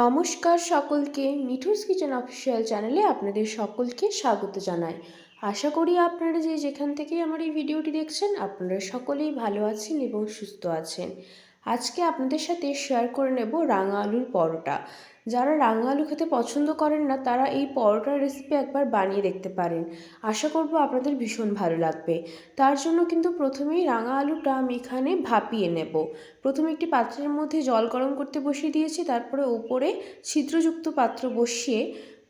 নমস্কার সকলকে Mithu's kitchen official চ্যানেলে আপনাদের সকলকে স্বাগত জানাই। আশা করি আপনারা যে যেখান থেকেই আমার এই ভিডিওটি দেখছেন, আপনারা সকলেই ভালো আছেন এবং সুস্থ আছেন। আজকে আপনাদের সাথে শেয়ার করে নেব রাঙা আলুর পরোটা। যারা রাঙা আলু খেতে পছন্দ করেন না, তারা এই পরোটার রেসিপি একবার বানিয়ে দেখতে পারেন। আশা করব আপনাদের ভীষণ ভালো লাগবে। তার জন্য কিন্তু প্রথমেই রাঙা আলুটা আমি এখানে ভাপিয়ে নেব। প্রথমে একটি পাত্রের মধ্যে জল গরম করতে বসিয়ে দিয়েছি, তারপরে ওপরে ছিদ্রযুক্ত পাত্র বসিয়ে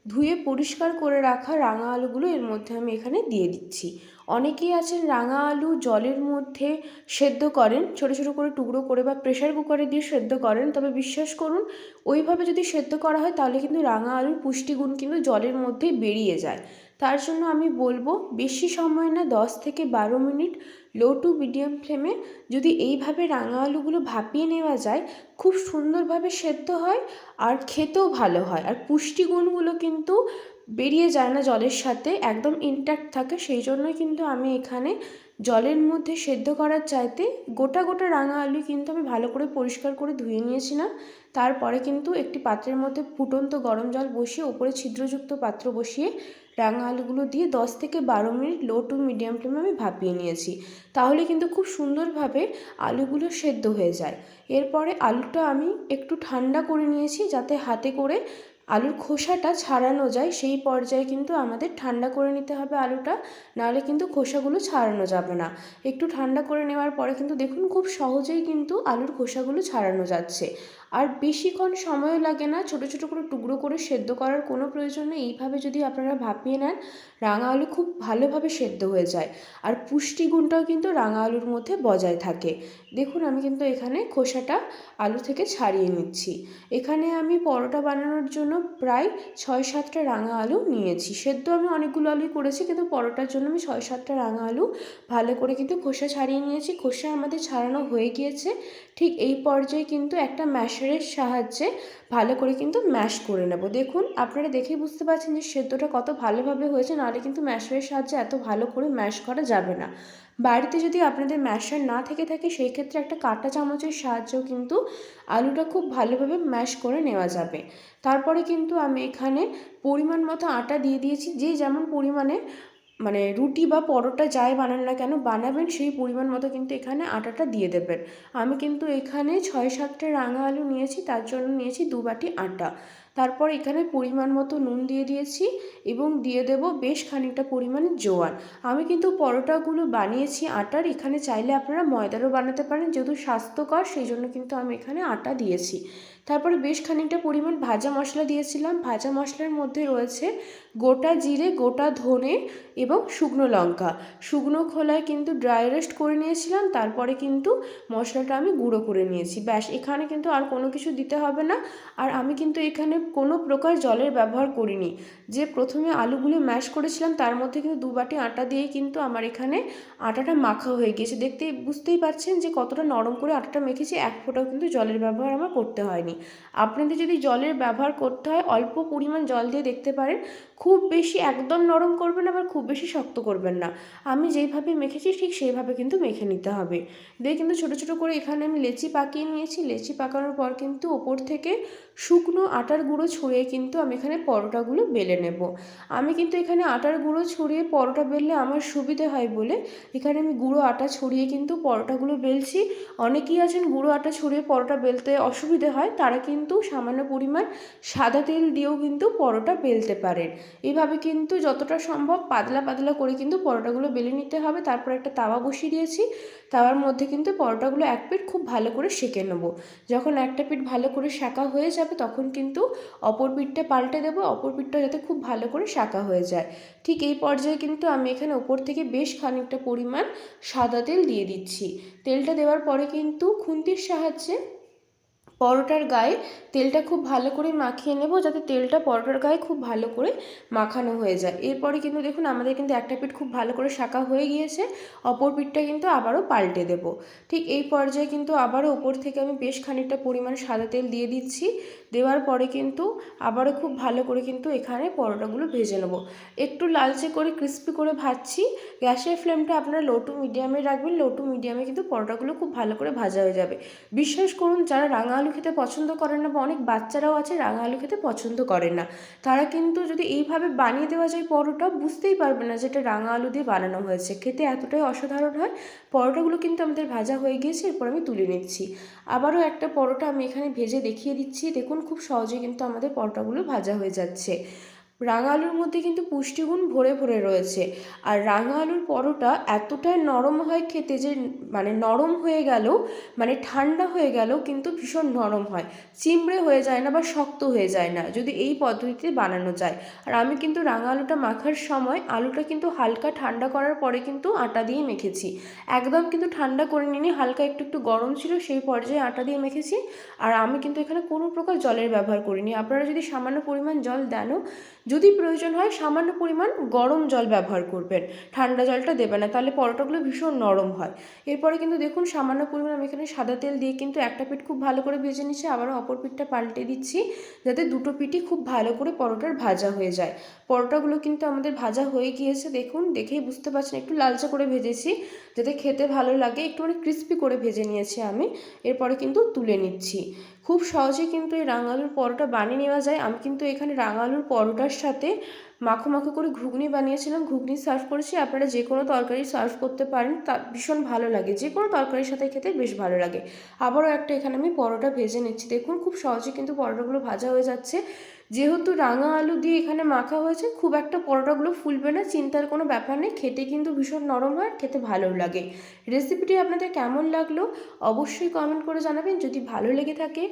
ধুয়ে পরিষ্কার করে রাখা রাঙা আলুগুলো এর মধ্যে আমি এখানে দিয়ে দিচ্ছি। অনেকেই আছেন রাঙা আলু জলের মধ্যে সেদ্ধ করেন, ছোটো ছোটো করে টুকরো করে বা প্রেশার কুকারে দিয়ে সেদ্ধ করেন। তবে বিশ্বাস করুন, ওইভাবে যদি সেদ্ধ করা হয় তাহলে কিন্তু রাঙা আলুর পুষ্টিগুণ কিন্তু জলের মধ্যেই বেরিয়ে যায়। তার জন্য আমি বলব, বেশি সময় না দশ থেকে বারো মিনিট লো টু মিডিয়াম ফ্লেমে যদি এইভাবে রাঙা আলুগুলো ভাপিয়ে নেওয়া যায়, খুব সুন্দরভাবে সেদ্ধ হয় আর খেতেও ভালো হয়। আর পুষ্টিগুণগুলো কিন্তু বেরিয়ে যায় না জলের সাথে, একদম ইনট্যাক্ট থাকে। সেই জন্যই কিন্তু আমি এখানে জলের মধ্যে সেদ্ধ করার চাইতে গোটা গোটা রাঙা আলু কিন্তু আমি ভালো করে পরিষ্কার করে ধুয়ে নিয়েছিলাম তারপরে কিন্তু একটি পাত্রের মধ্যে ফুটন্ত গরম জল বসিয়ে, ওপরে ছিদ্রযুক্ত পাত্র বসিয়ে রাঙা আলুগুলো দিয়ে দশ থেকে বারো মিনিট লো টু মিডিয়াম ফ্লেমে আমি ভাপিয়ে নিয়েছি। তাহলে কিন্তু খুব সুন্দরভাবে আলুগুলো সেদ্ধ হয়ে যায়। এরপরে আলুটা আমি একটু ঠান্ডা করে নিয়েছি যাতে হাতে করে আলুর খোসাটা ছাড়ানো যায়। সেই পর্যায়ে কিন্তু আমাদের ঠান্ডা করে নিতে হবে আলুটা, নাহলে কিন্তু খোসাগুলো ছাড়ানো যাবে না। একটু ঠান্ডা করে নেওয়ার পরে কিন্তু দেখুন খুব সহজেই কিন্তু আলুর খোসাগুলো ছাড়ানো যাচ্ছে। আর বেশিক্ষণ সময়ও লাগে না, ছোটো ছোটো করে টুকরো করে সেদ্ধ করার কোনো প্রয়োজন নেই। এইভাবে যদি আপনারা ভাপিয়ে নেন, রাঙা আলু খুব ভালোভাবে সেদ্ধ হয়ে যায়। আর পুষ্টিগুণটাও কিন্তু রাঙা আলুর মধ্যে বজায় থাকে। দেখুন, আমি কিন্তু এখানে খোসাটা আলু থেকে ছাড়িয়ে নিচ্ছি। এখানে আমি পরোটা বানানোর জন্য প্রায় ছয় সাতটা রাঙা আলু নিয়েছি। সেদ্ধ আমি অনেকগুলো আলুই করেছি, কিন্তু পরোটার জন্য আমি ছয় সাতটা রাঙা আলু ভালো করে কিন্তু খোসা ছাড়িয়ে নিয়েছি। খোসা আমাদের ছাড়ানো হয়ে গিয়েছে। ঠিক এই পর্যায়ে কিন্তু একটা ম্যাশারের সাহায্যে ভালো করে কিন্তু ম্যাশ করে নেব। দেখুন, আপনারা দেখেই বুঝতে পারছেন যে সেদ্ধটা কত ভালোভাবে হয়েছে, নাহলে কিন্তু ম্যাশারের সাহায্যে এত ভালো করে ম্যাশ করা যাবে না। বাড়িতে যদি আপনাদের ম্যাশার না থেকে থাকে, সেই ক্ষেত্রে একটা কাঁটা চামচের সাহায্যেও কিন্তু আলুটা খুব ভালোভাবে ম্যাশ করে নেওয়া যাবে। তারপরে কিন্তু আমি এখানে পরিমাণ মতো আটা দিয়ে দিয়েছি, যে যেমন পরিমাণে মানে রুটি বা পরোটা যাই বানান না কেন, বানাবেন সেই পরিমাণ মতো কিন্তু এখানে আটাটা দিয়ে দেবেন। আমি কিন্তু এখানে ছয় সাতটা রাঙা আলু নিয়েছি, তার জন্য নিয়েছি দু বাটি আটা। তারপর এখানে পরিমাণ মতো নুন দিয়ে দিয়েছি এবং দিয়ে দেব বেশ খানিকটা পরিমাণে জোয়ান। আমি কিন্তু পরোটাগুলো বানিয়েছি আটার, এখানে চাইলে আপনারা ময়দারও বানাতে পারেন যেহেতু স্বাস্থ্যকর সেই জন্য কিন্তু আমি এখানে আটা দিয়েছি। তারপরে বেশ খানিকটা পরিমাণ ভাজা মশলা দিয়েছিলাম। ভাজা মশলার মধ্যে রয়েছে গোটা জিরে, গোটা ধনে এবং শুকনো লঙ্কা। শুকনো খোলায় কিন্তু ড্রাই রোস্ট করে নিয়েছিলাম, তারপরে কিন্তু মশলাটা আমি গুঁড়ো করে নিয়েছি। ব্যাস, এখানে কিন্তু আর কোনো কিছু দিতে হবে না। আর আমি কিন্তু এখানে কোনো প্রকার জলের ব্যবহার করিনি। যে প্রথমে আলুগুলো ম্যাশ করেছিলাম, তার মধ্যে কিন্তু দু বাটি আটা দিয়ে কিন্তু আমার এখানে আটাটা মাখা হয়ে গিয়েছে। দেখতে, বুঝতেই পারছেন যে কতটা নরম করে আটাটা মেখেছি, এক ফোঁটাও কিন্তু জলের ব্যবহার আমার করতে হয়নি। আপনাদের যদি জলের ব্যবহার করতে হয়, অল্প পরিমাণ জল দিয়ে দেখতে পারেন, খুব বেশি একদম নরম করবেন আবার খুব বেশি শক্ত করবেন না। আমি যেইভাবে মেখেছি, ঠিক সেইভাবে কিন্তু মেখে নিতে হবে। দিয়ে কিন্তু ছোটো ছোটো করে এখানে আমি লেচি পাকিয়ে নিয়েছি। লেচি পাকানোর পর কিন্তু ওপর থেকে শুকনো আটার গুঁড়ো ছড়িয়ে কিন্তু আমি এখানে পরোটাগুলো বেলে নেব। আমি কিন্তু এখানে আটার গুঁড়ো ছড়িয়ে পরোটা বেললে আমার সুবিধে হয় বলে এখানে আমি গুঁড়ো আটা ছড়িয়ে কিন্তু পরোটাগুলো বেলছি। অনেকেই আছেন গুঁড়ো আটা ছড়িয়ে পরোটা বেলতে অসুবিধে হয়, তারা কিন্তু সামান্য পরিমাণ সাদা তেল দিয়েও কিন্তু পরোটা বেলতে পারেন। এইভাবে কিন্তু যতটা সম্ভব পাতলা পাতলা করে কিন্তু পরোটাগুলো বেলে নিতে হবে। তারপর একটা তাওয়া বসিয়ে দিয়েছি। তাওয়ার মধ্যে কিন্তু পরোটাগুলো এক পিঠ খুব ভালো করে সেঁকে নেব। যখন একটা পিঠ ভালো করে শাঁকা হয়ে যাবে তখন কিন্তু অপর পিঠটা পাল্টে দেবো, অপর পিঠটা যাতে খুব ভালো করে শাঁকা হয়ে যায়। ঠিক এই পর্যায়ে কিন্তু আমি এখানে ওপর থেকে বেশ খানিকটা পরিমাণ সাদা তেল দিয়ে দিচ্ছি। তেলটা দেওয়ার পরে কিন্তু খুন্তির সাহায্যে পরোটার গায়ে তেলটা খুব ভালো করে মাখিয়ে নেব যাতে তেলটা পরোটার গায়ে খুব ভালো করে মাখানো হয়ে যায়। এরপরে কিন্তু দেখুন আমাদের কিন্তু একটা পিঠ খুব ভালো করে শাঁকা হয়ে গিয়েছে, অপর পিঠটা কিন্তু আবারও পাল্টে দেব। ঠিক এই পর্যায়ে কিন্তু আবারও ওপর থেকে আমি বেশ খানিকটা পরিমাণ সাদা তেল দিয়ে দিচ্ছি, দেওয়ার পরে কিন্তু আবারও খুব ভালো করে কিন্তু এখানে পরোটাগুলো ভেজে নেব। একটু লালচে করে ক্রিস্পি করে ভাজছি, গ্যাসের ফ্লেমটা আপনারা লো টু মিডিয়ামে রাখবেন, লো টু মিডিয়ামে কিন্তু পরোটাগুলো খুব ভালো করে ভাজা হয়ে যাবে। বিশ্বাস করুন যারা রাঙা আলু খেতে পছন্দ করেন না বা অনেক বাচ্চারাও আছে রাঙা আলু খেতে পছন্দ করে না, তারা কিন্তু যদি এইভাবে বানিয়ে দেওয়া যায় পরোটা, বুঝতেই পারবে না যে এটা রাঙা আলু দিয়ে বানানো হয়েছে। খেতে এতটাই অসাধারণ হয়, পরোটাগুলো কিন্তু আমাদের ভাজা হয়ে গিয়েছে, এরপর আমি তুলে নিচ্ছি। আবারও একটা পরোটা আমি এখানে ভেজে দেখিয়ে দিচ্ছি। দেখুন, খুব সহজে কিন্তু আমাদের পরোটাগুলো ভাজা হয়ে যাচ্ছে। রাঙা আলুর মধ্যে কিন্তু পুষ্টিগুণ ভরে ভরে রয়েছে। আর রাঙা আলুর পরোটা এতটাই নরম হয় খেতে যে মানে নরম হয়ে গেলেও মানে ঠান্ডা হয়ে গেলেও কিন্তু ভীষণ নরম হয়। চিমড়ে হয়ে যায় না বা শক্ত হয়ে যায় না, যদি এই পদ্ধতিতে বানানো যায়। আর আমি কিন্তু রাঙা আলুটা মাখার সময় আলুটা কিন্তু হালকা ঠান্ডা করার পরে কিন্তু আটা দিয়ে মেখেছি। একদম কিন্তু ঠান্ডা করে নিনি হালকা একটু একটু গরম ছিল সেই পর্যায়ে আটা দিয়ে মেখেছি। আর আমি কিন্তু এখানে কোনো প্রকার জলের ব্যবহার করিনি। আপনারা যদি সামান্য পরিমাণ জল দেনও যদি প্রয়োজন হয় সামান্য পরিমাণ গরম জল ব্যবহার করবেন। ঠান্ডা জলটা দেবে না, তাহলে পরোটাগুলো ভীষণ নরম হয়। এরপরে কিন্তু দেখুন সামান্য পরিমাণ আমি এখানে সাদা তেল দিয়ে কিন্তু একটা পিঠ খুব ভালো করে ভেজে নিচ্ছি, আবারও অপর পিঠটা পাল্টে দিচ্ছি যাতে দুটো পিঠই খুব ভালো করে পরোটার ভাজা হয়ে যায়। পরোটাগুলো কিন্তু আমাদের ভাজা হয়ে গিয়েছে, দেখুন, দেখেই বুঝতে পারছেন, একটু লালচে করে ভেজেছি যাতে খেতে ভালো লাগে, একটু মানে ক্রিস্পি করে ভেজে নিয়েছি আমি, এরপরে কিন্তু তুলে নিচ্ছি। খুব সহজে কিন্তু এই রাঙালুর পরোটা বানিয়ে নেওয়া যায়, আমি কিন্তু এখানে রাঙালুর পরোটার সাথে মাখো মাখো করে ঘুগনি বানিয়েছিলাম, ঘুগনি সার্ভ করেছি, আপনারা যে কোনো তরকারি সার্ভ করতে পারেন, তা ভীষণ ভালো লাগে, যে কোনো তরকারির সাথে খেতে বেশ ভালো লাগে। আবারও একটা এখানে আমি পরোটা ভেজে নিচ্ছি, দেখুন খুব সহজে কিন্তু পরোটাগুলো ভাজা হয়ে যাচ্ছে। যেহেতু রাঙা আলু দিয়ে এখানে মাখা হয়েছে, খুব একটা পরোটাগুলো ফুলবে না, চিন্তার কোনো ব্যাপার নেই, খেতে কিন্তু ভীষণ নরম হয় খেতে ভালোও লাগে। রেসিপিটি আপনাদের কেমন লাগল অবশ্যই কমেন্ট করে জানাবেন, যদি ভালো লেগে থাকে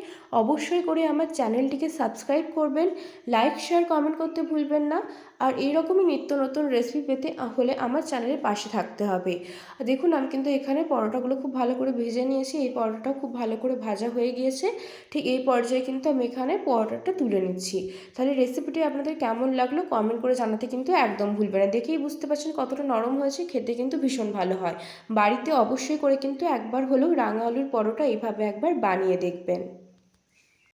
অবশ্যই করে আমার চ্যানেলটিকে সাবস্ক্রাইব করবেন লাইক শেয়ার কমেন্ট করতে ভুলবেন না, আর এইরকমই নিত্য নতুন রেসিপি পেতে হলে আমার চ্যানেলের পাশে থাকতে হবে। দেখুন, আমি কিন্তু এখানে পরোটাগুলো খুব ভালো করে ভেজে নিয়েছি, এই পরোটাটা খুব ভালো করে ভাজা হয়ে গিয়েছে, ঠিক এই পর্যায়ে কিন্তু আমি এখানে পরোটাটা তুলে নিচ্ছি। তাহলে রেসিপিটি আপনাদের কেমন লাগল কমেন্ট করে জানাতে কিন্তু একদম ভুলবে না। দেখেই বুঝতে পারছেন কতটা নরম হয়েছে, খেতে কিন্তু ভীষণ ভালো হয়। বাড়িতে অবশ্যই করে কিন্তু একবার হলেও রাঙা আলুর পরোটা এইভাবে একবার বানিয়ে দেখবেন।